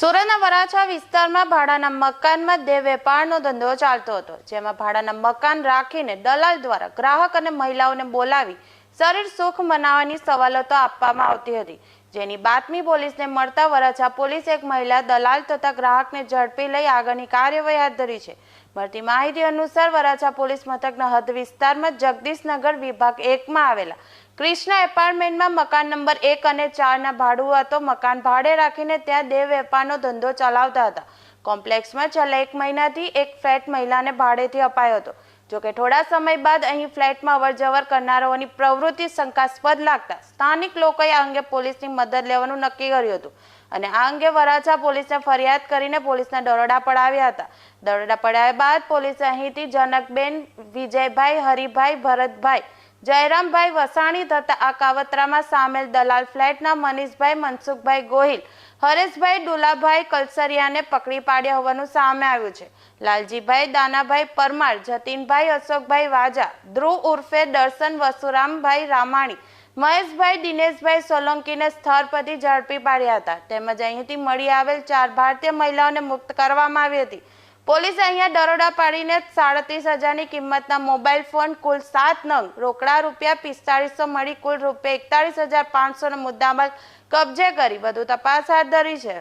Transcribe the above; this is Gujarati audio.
સુરતના વરાછા વિસ્તારમાં ભાડાના મકાનમાં દેહ વેપારનો ધંધો ચાલતો હતો, જેમાં ભાડાના મકાન રાખીને દલાલ દ્વારા ગ્રાહક અને મહિલાઓને બોલાવી શરીર સુખ મનાવવાની સવલતો આપવામાં આવતી હતી. જેની બાતમી પોલીસને મળતા વરાછા પોલીસે એક મહિલા દલાલ તથા ગ્રાહકને ઝડપી લઈ આગળની કાર્યવાહી હાથ ધરી છે. મળતી માહિતી અનુસાર વરાછા પોલીસ મથકના હદ વિસ્તારમાં જગદીશનગર વિભાગ એકમાં આવેલા. ક્રિષ્ના એપાર્ટમેન્ટમાં મકાન નંબર એક અને ચારના ભાડું હતો મકાન ભાડે રાખીને ત્યાં દેહ વેપારનો ધંધો ચલાવતા હતા. કોમ્પ્લેક્સમાં છેલ્લા એક મહિનાથી એક ફ્લેટ મહિલાને ભાડેથી અપાયો હતો. જોકે થોડા સમય બાદ અહીં ફ્લેટમાં અવરજવર કરનારાઓની પ્રવૃત્તિ શંકાસ્પદ લાગતા સ્થાનિક લોકોએ આ અંગે પોલીસની મદદ લેવાનું નક્કી કર્યું હતું. અને આ અંગે વરાછા પોલીસને ફરિયાદ કરીને પોલીસના દરોડા પડાવ્યા હતા. દરોડા પડાવ્યા બાદ પોલીસે અહીંથી જનકબેન, વિજયભાઈ, હરિભાઈ, ભરતભાઈ જયરામભાઈ વસાણી તથા આ કાવતરામાં સામેલ દલાલ ફ્લેટના મનીષભાઈ મનસુખભાઈ ગોહિલ, હરેશભાઈ ડુલાભાઈ કલસરિયાને પકડી પાડ્યા હોવાનું સામે આવ્યું છે. લાલજીભાઈ દાનાભાઈ પરમાર, જતીનભાઈ અશોકભાઈ વાજા, ધ્રુવ ઉર્ફે દર્શન વસુરામભાઈ રામાણી, મહેશભાઈ દિનેશભાઈ સોલંકીને સ્થળ પરથી ઝડપી પાડ્યા હતા. તેમજ અહીંથી મળી આવેલ ચાર ભારતીય મહિલાઓને મુક્ત કરવામાં આવી હતી. પોલીસે અહીંયા દરોડા પાડીને સાડત્રીસ હજારની કિંમતના મોબાઈલ ફોન, કુલ સાત નંગ રોકડા રૂપિયા, પિસ્તાળીસો મળી, કુલ રૂપિયા એકતાળીસ હજાર પાંચસોનો મુદ્દામાલ કબજે કરી. વધુ તપાસ હાથ ધરી છે.